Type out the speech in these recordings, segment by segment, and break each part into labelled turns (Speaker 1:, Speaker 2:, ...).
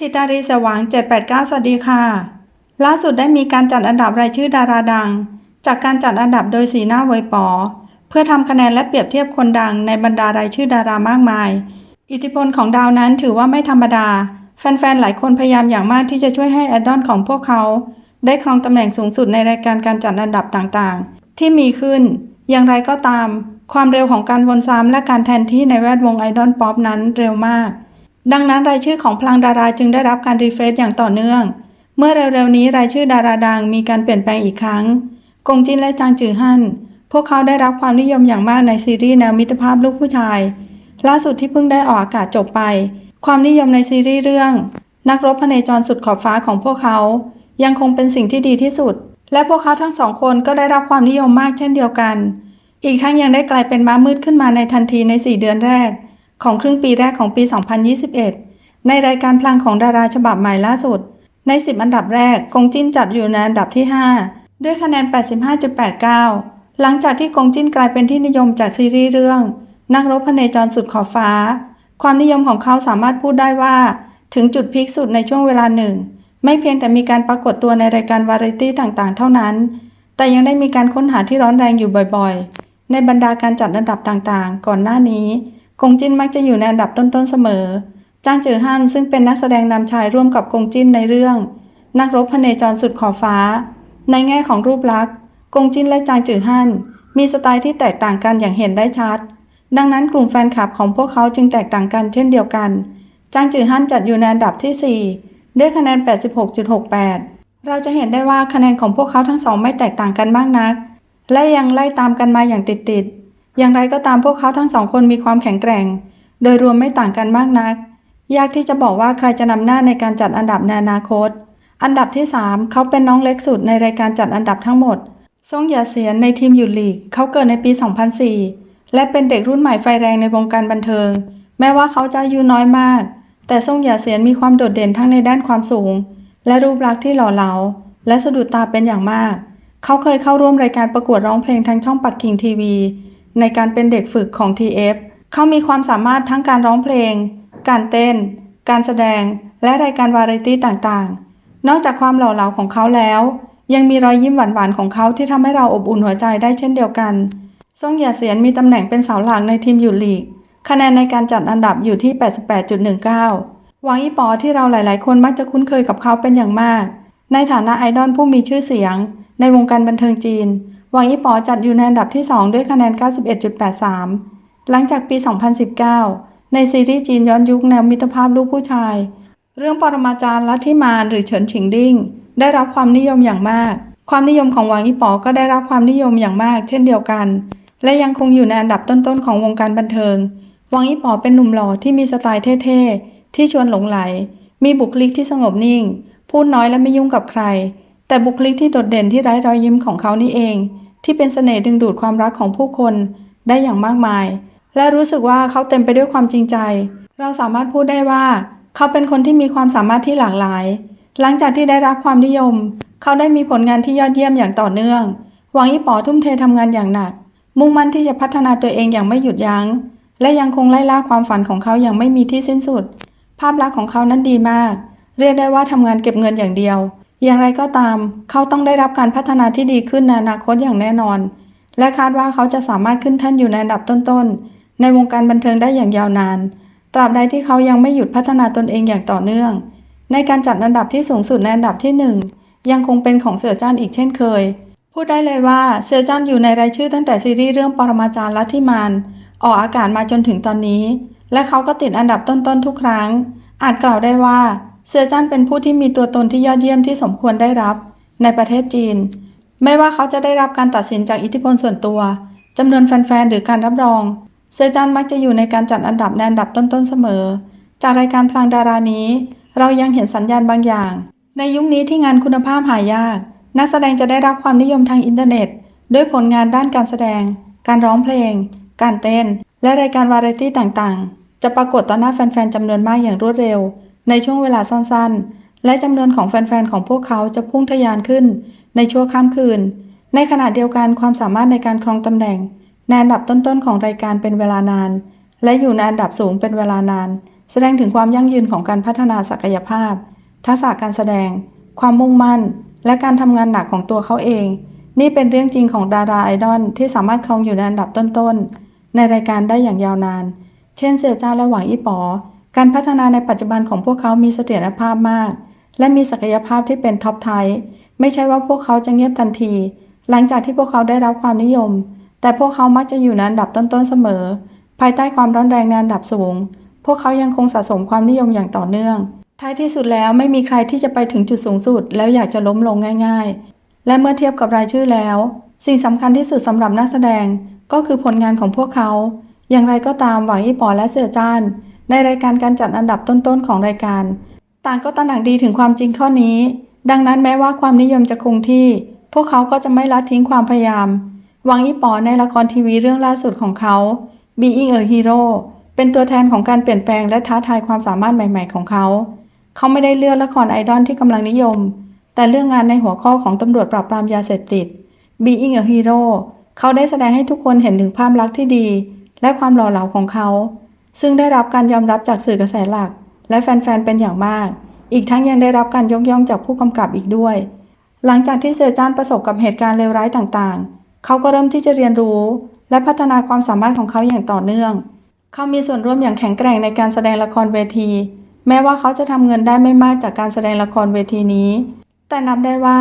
Speaker 1: ทิตารีสว่าง 789 สวัสดีค่ะ ล่าสุดได้มีการจัดอันดับรายชื่อดาราดัง จากการจัดอันดับโดยสีหน้าเวยปอ เพื่อทำคะแนนและเปรียบเทียบคนดังในบรรดารายชื่อดารามากมาย อิทธิพลของดาวนั้นถือว่าไม่ธรรมดา แฟนๆ หลายคนพยายามอย่างมากที่จะช่วยให้แอดดอนของพวกเขา ได้ครองตำแหน่งสูงสุดในรายการการจัดอันดับต่างๆ ที่มีขึ้น อย่างไรก็ตาม ความเร็วของการวนซ้ำและการแทนที่ในแวดวงไอดอลป๊อปนั้นเร็วมาก ดังนั้นรายชื่อของพลังดาราจึงได้รับการรีเฟรชอย่างต่อเนื่อง เมื่อเร็วๆนี้รายชื่อดาราดังมีการเปลี่ยนแปลงอีกครั้ง กงจินและจางจือฮั่น พวกเขาได้รับความนิยมอย่างมากในซีรีส์แนวมิตรภาพลูกผู้ชาย ล่าสุดที่เพิ่งได้ออกอากาศจบไป ความนิยมในซีรีส์เรื่อง นักรบพเนจรสุดขอบฟ้าของพวกเขา ยังคงเป็นสิ่งที่ดีที่สุด และพวกเขาทั้งสองคนก็ได้รับความนิยมมากเช่นเดียวกัน อีกทั้งยังได้กลายเป็นม้ามืดขึ้นมาในทันทีใน4เดือนแรก ของครึ่งปีแรกของปี 2021 ในรายการพลังของดาราฉบับใหม่ล่าสุด ใน 10 อันดับแรกกงจิ้นจัดอยู่ในอันดับที่ 5 ด้วยคะแนน 85.89 หลังจากที่กงจิ้นกลายเป็นที่นิยมจากซีรีส์เรื่อง นักรบพเนจรสุดขอบฟ้า ความนิยมของเขาสามารถพูดได้ว่า ถึงจุดพีคสุดในช่วงเวลาหนึ่ง ไม่เพียงแต่มีการปรากฏตัวในรายการวาไรตี้ต่างๆ เท่านั้น แต่ยังได้มีการค้นหาที่ร้อนแรงอยู่บ่อยๆ ในบรรดาการจัดอันดับต่างๆ ก่อนหน้านี้ กงจินมักจะอยู่ในอันดับต้นๆเสมอจางจือฮั่นซึ่งเป็นนักแสดงนำชายร่วมกับกงจินในเรื่อง นักรบพเนจรสุดขอบฟ้า ในแง่ของรูปลักษณ์ กงจินและจางจือฮั่นมีสไตล์ที่แตกต่างกันอย่างเห็นได้ชัด ดังนั้นกลุ่มแฟนคลับของพวกเขาจึงแตกต่างกันเช่นเดียวกัน จางจือฮั่นจัดอยู่ในอันดับที่4ด้วยคะแนน 86.68 เราจะเห็นได้ว่าคะแนนของพวกเขาทั้งสองไม่แตกต่างกันมากนัก และยังไล่ตามกันมาอย่างติดๆ อย่างไรก็ตามพวกเขาทั้งสองคนมีความแข็งแกร่ง โดยรวมไม่ต่างกันมากนัก ยากที่จะบอกว่าใครจะนำหน้าในการจัดอันดับในอนาคต อันดับที่ 3 เขาเป็นน้องเล็กสุดในรายการจัดอันดับทั้งหมดซ่งหยาเสียนในทีมยูลีก เขาเกิดในปี 2004 และเป็นเด็กรุ่นใหม่ไฟแรงในวงการบันเทิง แม้ว่าเขาจะอายุน้อยมาก แต่ซ่งหยาเสียนมีความโดดเด่นทั้งในด้านความสูง และรูปลักษณ์ที่หล่อเหลา และสะดุดตาเป็นอย่างมาก เขาเคยเข้าร่วมรายการประกวดร้องเพลงทางช่องปักกิ่งทีวี ในการเป็นเด็กฝึกของ TF เขามีความสามารถทั้งการร้องเพลง การเต้น การแสดง และรายการวาไรตี้ต่างๆ นอกจากความหล่อเหลาของเขาแล้ว ยังมีรอยยิ้มหวานๆของเขาที่ทำให้เราอบอุ่นหัวใจได้เช่นเดียวกันซ่งหยาเสียนมีตำแหน่งเป็นเสาหลักในทีมยูลีกคะแนนในการจัดอันดับอยู่ที่ 88.19 หวังอีปอที่เราหลายๆ คนมักจะคุ้นเคยกับเขาเป็นอย่างมาก ในฐานะไอดอลผู้มีชื่อเสียง ในวงการบันเทิงจีน หวังอีปอจัดอยู่ในอันดับที่ 2 ด้วยคะแนน 91.83 หลังจากปี 2019 ในซีรีส์จีนย้อนยุคแนวมิตรภาพลูกผู้ชาย เรื่องปรมาจารย์ลัทธิมารหรือเฉินฉิงดิ้ง ได้รับความนิยมอย่างมาก ความนิยมของหวังอีปอก็ได้รับความนิยมอย่างมาก เช่นเดียวกัน และยังคงอยู่ในอันดับต้นๆของวงการบันเทิง หวังอีปอเป็นหนุ่มหล่อที่มีสไตล์เท่ๆที่ชวนหลงไหล มีบุคลิกที่สงบนิ่ง พูดน้อยและไม่ยุ่งกับใคร แต่บุคลิกที่โดดเด่นที่ไร้รอยยิ้มของเขานี่เอง ที่เป็นเสน่ห์ดึงดูดความรักของผู้คนได้อย่างมากมาย และรู้สึกว่าเขาเต็มไปด้วยความจริงใจ เราสามารถพูดได้ว่า เขาเป็นคนที่มีความสามารถที่หลากหลาย หลังจากที่ได้รับความนิยม เขาได้มีผลงานที่ยอดเยี่ยมอย่างต่อเนื่องหวังอีป๋อทุ่มเททำงานอย่างหนัก มุ่งมั่นที่จะพัฒนาตัวเองอย่างไม่หยุดยัง้ง และยังคงไล่ล่าความฝันของเขาอย่างไม่มีที่สิ้นสุด ภาพลักษณ์ของเขานั้นดีมาก เรียกได้ว่าทำงานเก็บเงินอย่างเดียว อย่างไรก็ตาม เขาต้องได้รับการพัฒนาที่ดีขึ้นในอนาคตอย่างแน่นอน และคาดว่าเขาจะสามารถขึ้นแท่นอยู่ในอันดับต้นๆ ในวงการบันเทิงได้อย่างยาวนาน ตราบใดที่เขายังไม่หยุดพัฒนาตนเองอย่างต่อเนื่อง ในการจัดอันดับที่สูงสุดในอันดับที่หนึ่งยังคงเป็นของเสือจ้านอีกเช่นเคย พูดได้เลยว่าเสือจ้านอยู่ในรายชื่อตั้งแต่ซีรีส์เรื่องปรมาจารย์ลัทธิมารออกอากาศมาจนถึงตอนนี้ และเขาก็ติดอันดับต้นๆทุกครั้ง อาจกล่าวได้ว่า เสือจ้นเป็นผู้ที่มีตัวตนที่ยอดเยี่ยมที่สมควรได้รับ ในประเทศจีน ไม่ว่าเขาจะได้รับการตัดสินจากอิทธิพลส่วนตัวจำนวนแฟนๆหรือการรับรอง เซอร์จันมักจะอยู่ในการจัดอันดับในอันดับต้นๆเสมอ จากรายการพลังดารานี้ เรายังเห็นสัญญาณบางอย่าง ในยุคนี้ที่งานคุณภาพหายาก นักแสดงจะได้รับความนิยมทางอินเทอร์เน็ต ด้วยผลงานด้านการแสดง การร้องเพลง การเต้น และรายการวาไรตี้ต่างๆ จะปรากฏต่อหน้าแฟนๆจำนวนมากอย่างรวดเร็ว ในช่วงเวลาสั้นๆ และจำนวนของแฟนๆ ของพวกเขาจะพุ่งทะยานขึ้นในชั่วข้ามคืน ในขณะเดียวกันความสามารถในการครองตำแหน่งในอันดับต้นๆ ของรายการเป็นเวลานาน และอยู่ในอันดับสูงเป็นเวลานาน แสดงถึงความยั่งยืนของการพัฒนาศักยภาพ ทักษะการแสดง ความมุ่งมั่น และการทำงานหนักของตัวเขาเอง นี่เป็นเรื่องจริงของดาราไอดอลที่สามารถครองอยู่ในอันดับต้นๆ ในรายการได้อย่างยาวนาน เช่นเสี่ยจ้าและหวังอีป๋อ การพัฒนาในปัจจุบันของพวกเขามีเสถียรภาพมาก และมีศักยภาพที่เป็นท็อปไทป์ไม่ใช่ว่าพวกเขาจะเงียบทันที หลังจากที่พวกเขาได้รับความนิยม แต่พวกเขามักจะอยู่ในอันดับต้นๆเสมอ ภายใต้ความร้อนแรงในอันดับสูง พวกเขายังคงสะสมความนิยมอย่างต่อเนื่อง ท้ายที่สุดแล้วไม่มีใครที่จะไปถึงจุดสูงสุด แล้วอยากจะล้มลงง่าย ๆ และเมื่อเทียบกับรายชื่อแล้ว สิ่งสำคัญที่สุดสำหรับนักแสดงก็คือผลงานของพวกเขา อย่างไรก็ตามหวังอีปอและเสือจ้าน ในรายการการจัดอันดับต้นๆของรายการ ต่างก็ตระหนักดีถึงความจริงข้อนี้ ดังนั้นแม้ว่าความนิยมจะคงที่ พวกเขาก็จะไม่ละทิ้งความพยายามหวังอีปอในละครทีวีเรื่องล่าสุดของเขา Being a Hero เป็นตัวแทนของการเปลี่ยนแปลงและท้าทายความสามารถใหม่ ๆ ของเขา เขาไม่ได้เลือกละครไอดอลที่กำลังนิยม แต่เรื่องงานในหัวข้อของตำรวจปราบปรามยาเสพติด Being a Hero เขาได้แสดงให้ทุกคนเห็นถึงภาพลักษณ์ที่ดี และความหล่อเหลาของเขา ซึ่งได้รับการยอมรับจากสื่อกระแสหลัก และแฟนๆ เป็นอย่างมาก อีกทั้งยังได้รับการยกย่องจากผู้กำกับอีกด้วย หลังจากที่เซอร์จานประสบกับเหตุการณ์เลวร้ายต่างๆ เขาก็เริ่มที่จะเรียนรู้ และพัฒนาความสามารถของเขาอย่างต่อเนื่อง เขามีส่วนร่วมอย่างแข็งแกร่งในการแสดงละครเวที แม้ว่าเขาจะทำเงินได้ไม่มากจากการแสดงละครเวทีนี้ แต่นับได้ว่า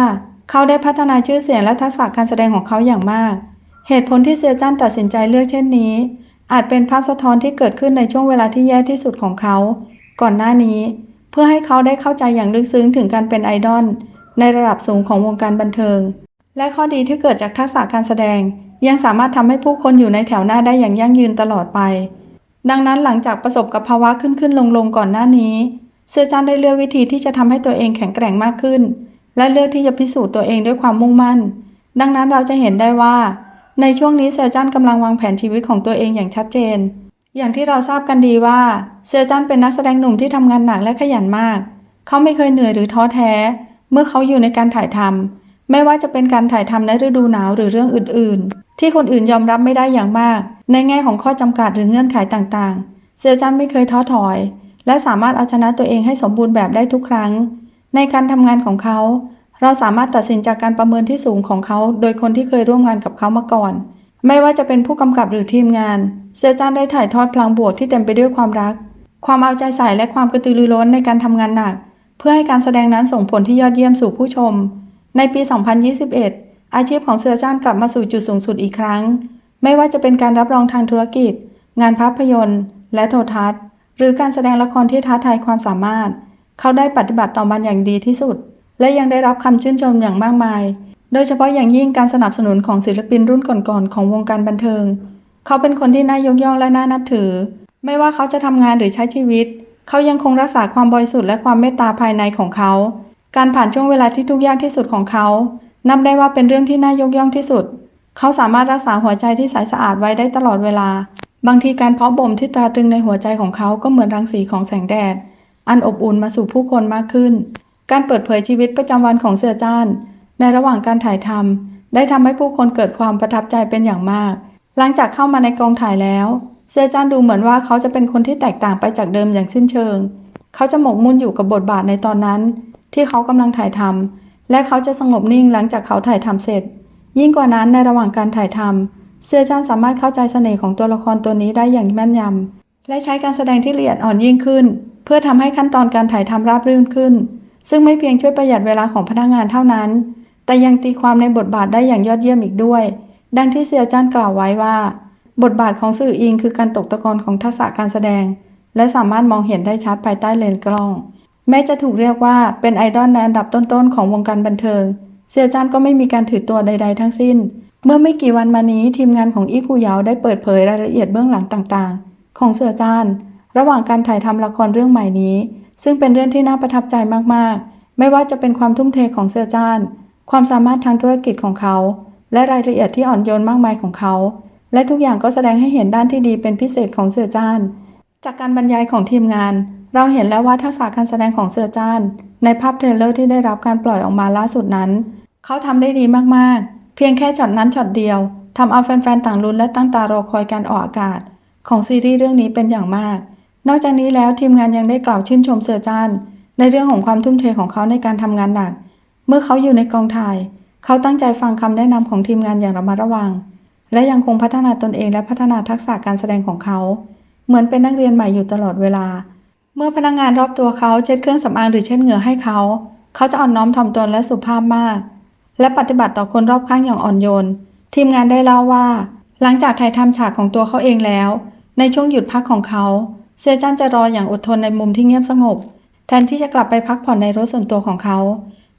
Speaker 1: เขาได้พัฒนาชื่อเสียงและทักษะการแสดงของเขาอย่างมาก เหตุผลที่เซียจันตัดสินใจเลือกเช่นนี้ อาจเป็นภาพสะท้อนที่เกิดขึ้นในช่วงเวลาที่แย่ที่สุดของเขา ก่อนหน้านี้ เพื่อให้เขาได้เข้าใจอย่างลึกซึ้งถึงการเป็นไอดอลในระดับสูงของวงการบันเทิง และข้อดีที่เกิดจากทักษะการแสดง ยังสามารถทำให้ผู้คนอยู่ในแถวหน้าได้อย่างยั่งยืนตลอดไป ดังนั้นหลังจากประสบกับภาวะขึ้นขึ้นลงลงก่อนหน้านี้ เซอร์จันได้เลือกวิธีที่จะทำให้ตัวเองแข็งแกร่งมากขึ้น และเลือกที่จะพิสูจน์ตัวเองด้วยความมุ่งมั่น ดังนั้นเราจะเห็นได้ว่า ในช่วงนี้เซอร์จันกำลังวางแผนชีวิตของตัวเองอย่างชัดเจน อย่างที่เราทราบกันดีว่าเซอร์จันเป็นนักแสดงหนุ่มที่ทำงานหนักและขยันมาก เขาไม่เคยเหนื่อยหรือท้อแท้ เมื่อเขาอยู่ในการถ่ายทำไม่ว่าจะเป็นการถ่ายทำในฤดูหนาวหรือเรื่องอื่น ๆ ที่คนอื่นยอมรับไม่ได้อย่างมาก ในแง่ของข้อจำกัดหรือเงื่อนไขต่างๆ เซอร์จันไม่เคยท้อถอย และสามารถเอาชนะตัวเองให้สมบูรณ์แบบได้ทุกครั้ง ในการทำงานของเขา เราสามารถตัดสินจากการประเมินที่สูงของเขา โดยคนที่เคยร่วมงานกับเขามาก่อน ไม่ว่าจะเป็นผู้กำกับหรือทีมงาน เซอร์จันได้ถ่ายทอดพลังบวกที่เต็มไปด้วยความรัก ความเอาใจใส่และความกระตือรือร้นในการทำงานหนัก เพื่อให้การแสดงนั้นส่งผลที่ยอดเยี่ยมสู่ผู้ชม ในปี 2021 อาชีพของเสือจ้านกลับมาสู่จุดสูงสุดอีกครั้ง ไม่ว่าจะเป็นการรับรองทางธุรกิจ งานภาพยนตร์ และโทรทัศน์ หรือการแสดงละครที่ท้าทายความสามารถ เขาได้ปฏิบัติต่อมันอย่างดีที่สุด และยังได้รับคำชื่นชมอย่างมากมาย โดยเฉพาะอย่างยิ่งการสนับสนุนของศิลปินรุ่นก่อนๆของวงการบันเทิง เขาเป็นคนที่น่ายกย่องและน่านับถือ ไม่ว่าเขาจะทำงานหรือใช้ชีวิต เขายังคงรักษาความบริสุทธิ์และความเมตตาภายในของเขา การผ่านช่วงเวลาที่ทุกข์ยากที่สุดของเขา นับได้ว่าเป็นเรื่องที่น่ายกย่องที่สุด เขาสามารถรักษาหัวใจที่ใสสะอาดไว้ได้ตลอดเวลา บางทีการเพาะบ่มที่ตราตรึงในหัวใจของเขาก็เหมือนรังสีของแสงแดด อันอบอุ่นมาสู่ผู้คนมากขึ้น การเปิดเผยชีวิตประจำวันของเสือจ้าน ในระหว่างการถ่ายทำได้ทำให้ผู้คนเกิดความประทับใจเป็นอย่างมาก หลังจากเข้ามาในกองถ่ายแล้ว เสือจ้านดูเหมือนว่าเขาจะเป็นคนที่แตกต่างไปจากเดิมอย่างสิ้นเชิง เขาจะหมกมุ่นอยู่กับบทบาทในตอนนั้น ที่เขากำลังถ่ายทำและเขาจะสงบนิ่งหลังจากเขาถ่ายทำเสร็จ ยิ่งกว่านั้นในระหว่างการถ่ายทำเสือจ้านสามารถเข้าใจเสน่ห์ของตัวละครตัวนี้ได้อย่างแม่นยำและใช้การแสดงที่ละเอียดอ่อนยิ่งขึ้น เพื่อทำให้ขั้นตอนการถ่ายทำราบรื่นขึ้น ซึ่งไม่เพียงช่วยประหยัดเวลาของพนักงานเท่านั้น แต่ยังตีความในบทบาทได้อย่างยอดเยี่ยมอีกด้วย ดังที่เซียวจันกล่าวไว้ว่า บทบาทของสื่ออิงคือการตกตะกอนของทักษะการแสดง และสามารถมองเห็นได้ชัดภายใต้เลนส์กล้อง แม้จะถูกเรียกว่าเป็นไอดอลในอันดับต้นๆของวงการบันเทิง เซียวจันก็ไม่มีการถือตัวใด ๆ ทั้งสิ้น เมื่อไม่กี่วันมานี้ทีมงานของอีคูเหยาได้เปิดเผยรายละเอียดเบื้องหลังต่างๆ ของเสือจานระหว่างการถ่ายทำละครเรื่องใหม่นี้ ซึ่งเป็นเรื่องที่น่าประทับใจมากๆ ไม่ว่าจะเป็นความทุ่มเทของเสือจาน ความสามารถทางธุรกิจของเขา และรายละเอียดที่อ่อนโยนมากมายของเขา และทุกอย่างก็แสดงให้เห็นด้านที่ดีเป็นพิเศษของเสือจาน จากการบรรยายของทีมงาน เราเห็นแล้วว่าทักษะการแสดงของเสือจาน ในภาพเทรลเลอร์ที่ได้รับการปล่อยออกมาล่าสุดนั้น เขาทำได้ดีมากๆ เพียงแค่ช็อตนั้นช็อตเดียวทำเอาแฟนๆต่างลุ้นและตั้งตารอคอยการออกอากาศ ของซีรีส์เรื่องนี้เป็นอย่างมาก นอกจากนี้แล้วทีมงานยังได้กล่าวชื่นชมเสือจานในเรื่องของความทุ่มเทของเขาในการทำงานหนัก เมื่อเขาอยู่ในกองถ่าย เขาตั้งใจฟังคำแนะนำของทีมงานอย่างระมัดระวัง และยังคงพัฒนาตนเองและพัฒนาทักษะการแสดงของเขา เหมือนเป็นนักเรียนใหม่อยู่ตลอดเวลา เมื่อพนักงานรอบตัวเขาเช็ดเครื่องสำอางหรือเช็ดเหงื่อให้เขา เขาจะอ่อนน้อมถ่อมตนและสุภาพมาก และปฏิบัติต่อคนรอบข้างอย่างอ่อนโยน ทีมงานได้เล่าว่า หลังจากถ่ายทำฉากของตัวเขาเองแล้ว ในช่วงหยุดพักของเขา เซียจันจะรออย่างอดทนในมุมที่เงียบสงบ แทนที่จะกลับไปพักผ่อนในรถส่วนตัวของเขา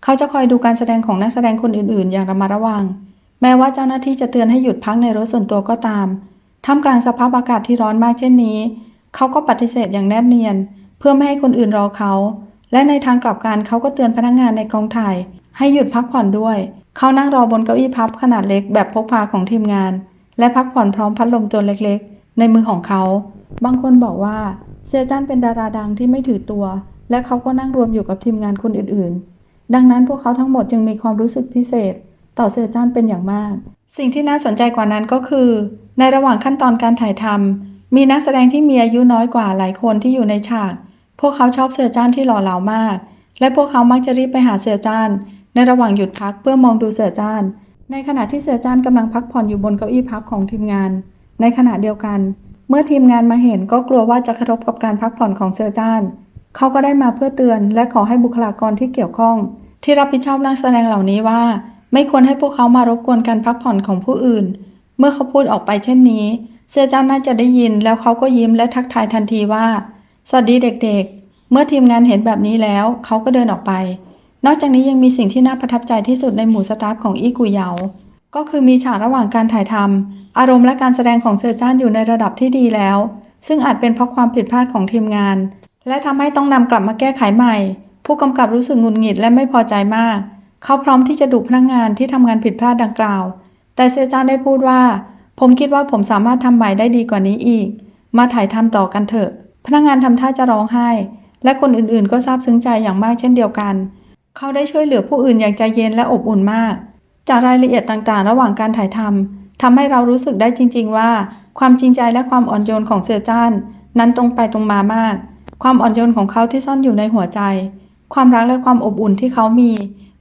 Speaker 1: เขาจะคอยดูการแสดงของนักแสดงคนอื่นๆ อย่างระมัดระวัง แม้ว่าเจ้าหน้าที่จะเตือนให้หยุดพักในรถส่วนตัวก็ตาม ท่ามกลางสภาพอากาศที่ร้อนมากเช่นนี้ เขาก็ปฏิเสธอย่างแนบเนียน เพื่อไม่ให้คนอื่นรอเขา และในทางกลับกันเขาก็เตือนพนักงานในกองถ่าย ให้หยุดพักผ่อนด้วย เขานั่งรอบนเก้าอี้พับขนาดเล็กแบบพกพาของทีมงาน และพักผ่อนพร้อมพัดลมตัวเล็กๆ ในมือของเขา บางคนบอกว่าเซียจันเป็นดาราดังที่ไม่ถือตัว และเขาก็นั่งรวมอยู่กับทีมงานคนอื่นๆ ดังนั้นพวกเขาทั้งหมดจึงมีความรู้สึกพิเศษ ต่อเซียจันเป็นอย่างมาก สิ่งที่น่าสนใจกว่านั้นก็คือ ในระหว่างขั้นตอนการถ่ายทำมีนักแสดงที่มีอายุน้อยกว่าหลายคนที่อยู่ในฉาก พวกเขาชอบเสือจ้านที่หล่อเหลามาก และพวกเขามักจะรีบไปหาเสือจ้านในระหว่างหยุดพักเพื่อมองดูเสือจ้าน ในขณะที่เสือจ้านกำลังพักผ่อนอยู่บนเก้าอี้พับของทีมงาน ในขณะเดียวกัน เมื่อทีมงานมาเห็นก็กลัวว่าจะกระทบกับการพักผ่อนของเสือจ้านเขาก็ได้มาเพื่อเตือน และขอให้บุคลากรที่เกี่ยวข้อง ที่รับผิดชอบนักแสดงเหล่านี้ว่า ไม่ควรให้พวกเขามารบกวนการพักผ่อนของผู้อื่น เมื่อเขาพูดออกไปเช่นนี้เสือจ้านน่าจะได้ยิน แล้วเขาก็ยิ้มและทักทายทันทีว่า สวัสดีเด็กๆ เมื่อทีมงานเห็นแบบนี้แล้ว เขาก็เดินออกไป นอกจากนี้ยังมีสิ่งที่น่าประทับใจที่สุดในหมู่สตาฟของอีกุยเยา ก็คือมีฉากระหว่างการถ่ายทำอารมณ์และการแสดงของเซอร์จานอยู่ในระดับที่ดีแล้ว ซึ่งอาจเป็นเพราะความผิดพลาดของทีมงาน และทำให้ต้องนำกลับมาแก้ไขใหม่ ผู้กำกับรู้สึกงุดหงิดและไม่พอใจมาก เขาพร้อมที่จะดุพนักงานที่ทำงานผิดพลาดดังกล่าว แต่เซอร์จานได้พูดว่า ผมคิดว่าผมสามารถทำใหม่ได้ดีกว่านี้อีก มาถ่ายทำต่อกันเถอะ พนักงานทำท่าจะร้องไห้ และคนอื่นๆ ก็ซาบซึ้งใจอย่างมากเช่นเดียวกัน เขาได้ช่วยเหลือผู้อื่นอย่างใจเย็นและอบอุ่นมาก จากรายละเอียดต่างๆ ระหว่างการถ่ายทำทำให้เรารู้สึกได้จริง ๆ ว่า ความจริงใจและความอ่อนโยนของเสือจ้านนั้นตรงไปตรงมามาก ความอ่อนโยนของเขาที่ซ่อนอยู่ในหัวใจ ความรักและความอบอุ่นที่เขามี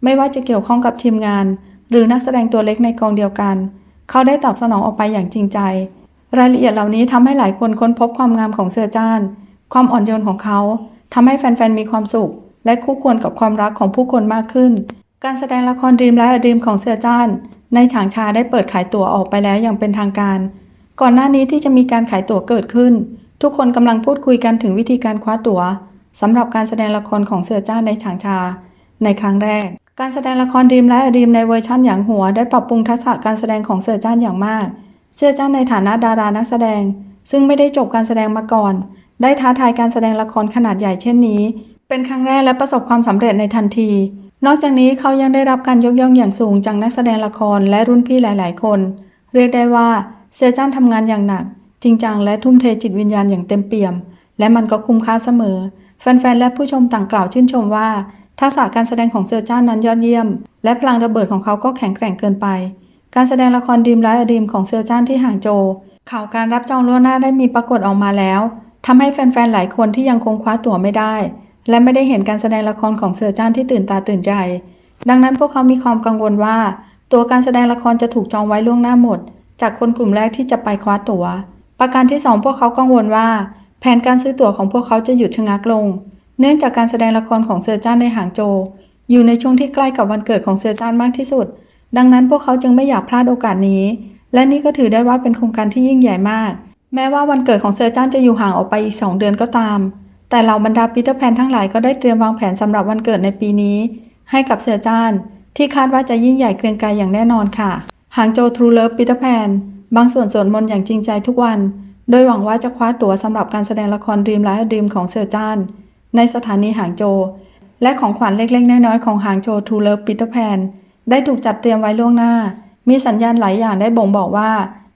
Speaker 1: ไม่ว่าจะเกี่ยวข้องกับทีมงาน หรือนักแสดงตัวเล็กในกองเดียวกัน เขาได้ตอบสนองออกไปอย่างจริงใจ รายละเอียดเหล่านี้ทำให้หลายคนค้นพบความงามของเสือจ้านความอ่อนโยนของเขาทำให้แฟนๆมีความสุข และคู่ควรกับความรักของผู้คนมากขึ้น การแสดงละครดีมและอดีมของเสือจ้าน ในฉางชาได้เปิดขายตั๋วออกไปแล้วอย่างเป็นทางการ ก่อนหน้านี้ที่จะมีการขายตั๋วเกิดขึ้น ทุกคนกำลังพูดคุยกันถึงวิธีการคว้าตั๋วสำหรับการแสดงละครของเสือจ้านในฉางชา ในครั้งแรก การแสดงละครดีมและอดีมในเวอร์ชั่นอย่างหัว ได้ปรับปรุงทักษะการแสดงของเสือจ้านอย่างมาก เสือจ้านในฐานะดารานักแสดง ซึ่งไม่ได้จบการแสดงมาก่อน ได้ท้าทายการแสดงละครขนาดใหญ่เช่นนี้ เป็นครั้งแรกและประสบความสำเร็จในทันที นอกจากนี้เขายังได้รับการยกย่องอย่างสูงจากนักแสดงละครและรุ่นพี่หลาย ๆ คน เรียกได้ว่าเสือจ้านทำงานอย่างหนัก จริงจังและทุ่มเทจิตวิญญาณอย่างเต็มเปี่ยม และมันก็คุ้มค่าเสมอ แฟน ๆ และผู้ชมต่างกล่าวชื่นชมว่า ทักษะการแสดงของเสือจ้านนั้นยอดเยี่ยม และพลังระเบิดของเขาก็แข็งแกร่งเกินไป การแสดงละครดีมและอดีมของเสือจ้านที่ห่างโจข่าวการรับจองล่วงหน้าได้มีปรากฏออกมาแล้วทำให้แฟน ๆ หลายคนที่ยังคงคว้าตั๋วไม่ได้ และไม่ได้เห็นการแสดงละครของเสือจ้านที่ตื่นตาตื่นใจ ดังนั้นพวกเขามีความกังวลว่า ตัวการแสดงละครจะถูกจองไว้ล่วงหน้าหมด จากคนกลุ่มแรกที่จะไปคว้าตั๋ว ประการที่สองพวกเขากังวลว่า แผนการซื้อตั๋วของพวกเขาจะหยุดชะงักลง เนื่องจากการแสดงละครของเสือจ้านในหางโจ อยู่ในช่วงที่ใกล้กับวันเกิดของเสือจ้านมากที่สุด ดังนั้นพวกเขาจึงไม่อยากพลาดโอกาสนี้ และนี่ก็ถือได้ว่าเป็นโครงการที่ยิ่งใหญ่มาก แม้ว่าวันเกิดของเสือจ้านจะอยู่ห่างออกไปอีก 2 เดือนก็ตาม แต่เหล่าบรรดาปีเตอร์แพนทั้งหลายก็ได้เตรียมวางแผนสำหรับวันเกิดในปีนี้ ให้กับเสือจ้าน ที่คาดว่าจะยิ่งใหญ่เกรียงไกรอย่างแน่นอนค่ะหางโจทรูเลิฟปีเตอร์แพนบางส่วนสวดมนต์อย่างจริงใจทุกวัน โดยหวังว่าจะคว้าตั๋วสำหรับการแสดงละครดีมและดีมของเสือจ้าน ในสถานีหางโจ และของขวัญเล็กๆ น้อยๆของหางโจทูเลิฟปีเตอร์แพนได้ถูกจัดเตรียมไว้ล่วงหน้า มีสัญญาณหลายอย่างได้บ่งบอกว่า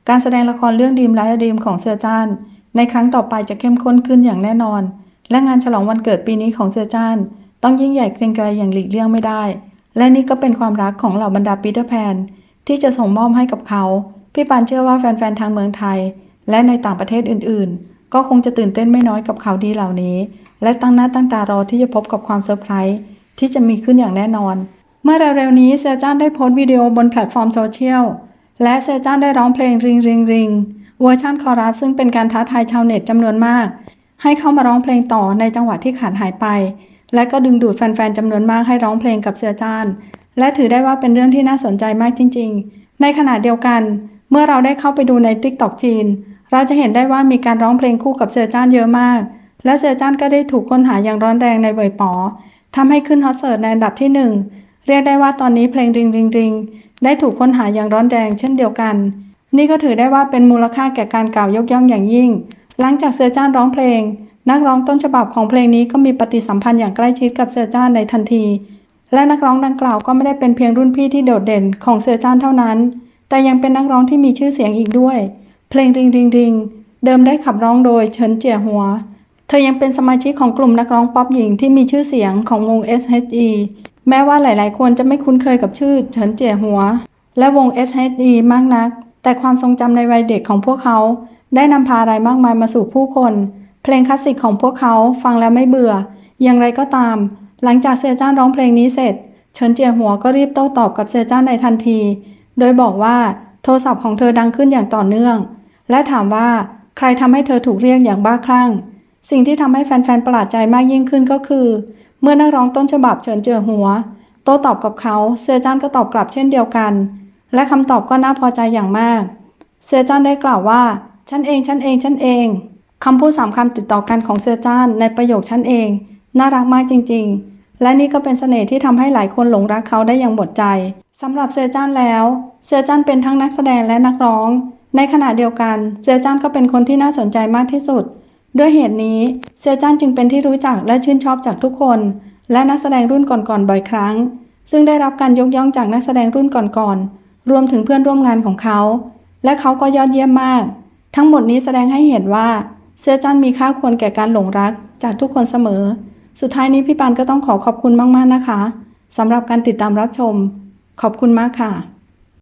Speaker 1: การแสดงละครเรื่องดีมและดีมของเสือจ้าน ในครั้งต่อไปจะเข้มข้นขึ้นอย่างแน่นอน และงานฉลองวันเกิดปีนี้ของเสือจ้าน ต้องยิ่งใหญ่เกรียงไกรอย่างหลีกเลี่ยงไม่ได้ และนี่ก็เป็นความรักของเหล่าบรรดาปีเตอร์แพนที่จะส่งมอบให้กับเขา พี่ปานเชื่อว่าแฟนๆทางเมืองไทย และในต่างประเทศอื่นๆ ก็คงจะตื่นเต้นไม่น้อยกับข่าวดีเหล่านี้ และตั้งหน้าตั้งตารอที่จะพบกับความเซอร์ไพรส์ที่จะมีขึ้นอย่างแน่นอน เมื่อเร็วๆนี้เซอร์จ้านได้โพสต์วิดีโอบนแพลตฟอร์มโซเชียลและเซอร์จ้านได้ร้องเพลงริงริงริงเวอร์ชันคอรัสซึ่งเป็นการท้าทายชาวเน็ตจำนวนมาก ให้เข้ามาร้องเพลงต่อในจังหวะที่ขาดหายไป และก็ดึงดูดแฟนๆจำนวนมากให้ร้องเพลงกับเสือจ้านและถือได้ว่าเป็นเรื่องที่น่าสนใจมากจริง ๆ ในขณะเดียวกัน เมื่อเราได้เข้าไปดูใน t ิ k t o k จีน เราจะเห็นได้ว่ามีการร้องเพลงคู่กับเสือจ้านเยอะมาก และเสือจ้านก็ได้ถูกค้นหาอย่างร้อนแรงในเวยป๋อทำให้ขึ้นฮอตเสิร์ตในอันดับที่หนึ่งเรียกได้ว่าตอนนี้เพลงริงริงริงได้ถูกค้นหาอย่างร้อนแรงเช่นเดียวกัน นี่ก็ถือได้ว่าเป็นมูลค่าแก่การกล่าวยกย่องอย่างยิ่ง หลังจากเสือจ้านร้องเพลง นักร้องต้นฉบับของเพลงนี้ก็มีปฏิสัมพันธ์อย่างใกล้ชิดกับเสือจ้านในทันที และนักร้องดังกล่าวก็ไม่ได้เป็นเพียงรุ่นพี่ที่โดดเด่นของเสือจ้านเท่านั้น แต่ยังเป็นนักร้องที่มีชื่อเสียงอีกด้วย เพลงริงริงริงเดิมได้ขับร้องโดยเฉินเจียหัว เธอยังเป็นสมาชิกของกลุ่มนักร้องป๊อปหญิงที่มีชื่อเสียงของวง SHE แม้ว่าหลาย ๆ คนจะไม่คุ้นเคยกับชื่อเฉินเจียหัว และวง SHE มากนัก แต่ความทรงจำในวัยเด็กของพวกเขา ได้นำพาอะไรมากมายมาสู่ผู้คน เพลงคลาสสิกของพวกเขาฟังแล้วไม่เบื่อ อย่างไรก็ตาม หลังจากเซอจ้านร้องเพลงนี้เสร็จ เฉินเจียหัวก็รีบโต้ตอบกับเซอจ้านในทันที โดยบอกว่าโทรศัพท์ของเธอดังขึ้นอย่างต่อเนื่อง และถามว่าใครทำให้เธอถูกเรียกอย่างบ้าคลั่ง สิ่งที่ทำให้แฟนๆประหลาดใจมากยิ่งขึ้นก็คือ เมื่อนักร้องต้นฉบับเฉินเจียหัว โต้ตอบกับเขาเซอจ้านก็ตอบกลับเช่นเดียวกัน และคำตอบก็น่าพอใจอย่างมาก เซอจ้านได้กล่าวว่า ฉันเอง ฉันเอง ฉันเอง คำพูดสามคำติดต่อกันของเซอจ้านในประโยคฉันเอง น่ารักมากจริง ๆ และนี่ก็เป็นเสน่ห์ที่ทำให้หลายคนหลงรักเขาได้อย่างหมดใจสำหรับเซอจ้านแล้ว เซอจ้านเป็นทั้งนักแสดงและนักร้อง ในขณะเดียวกัน เซอจ้านก็เป็นคนที่น่าสนใจมากที่สุด ด้วยเหตุนี้ เซอจ้านจึงเป็นที่รู้จักและชื่นชอบจากทุกคน และนักแสดงรุ่นก่อนๆบ่อยครั้ง ซึ่งได้รับการยกย่องจากนักแสดงรุ่นก่อนๆรวมถึงเพื่อนร่วมงานของเขา และเขาก็ยอดเยี่ยมมาก ทั้งหมดนี้แสดงให้เห็นว่าเสื้อจันมีค่าควรแก่การหลงรักจากทุกคนเสมอ สุดท้ายนี้พี่ปานก็ต้องขอขอบคุณมาก ๆ นะคะสำหรับการติดตามรับชม ขอบคุณมากค่ะ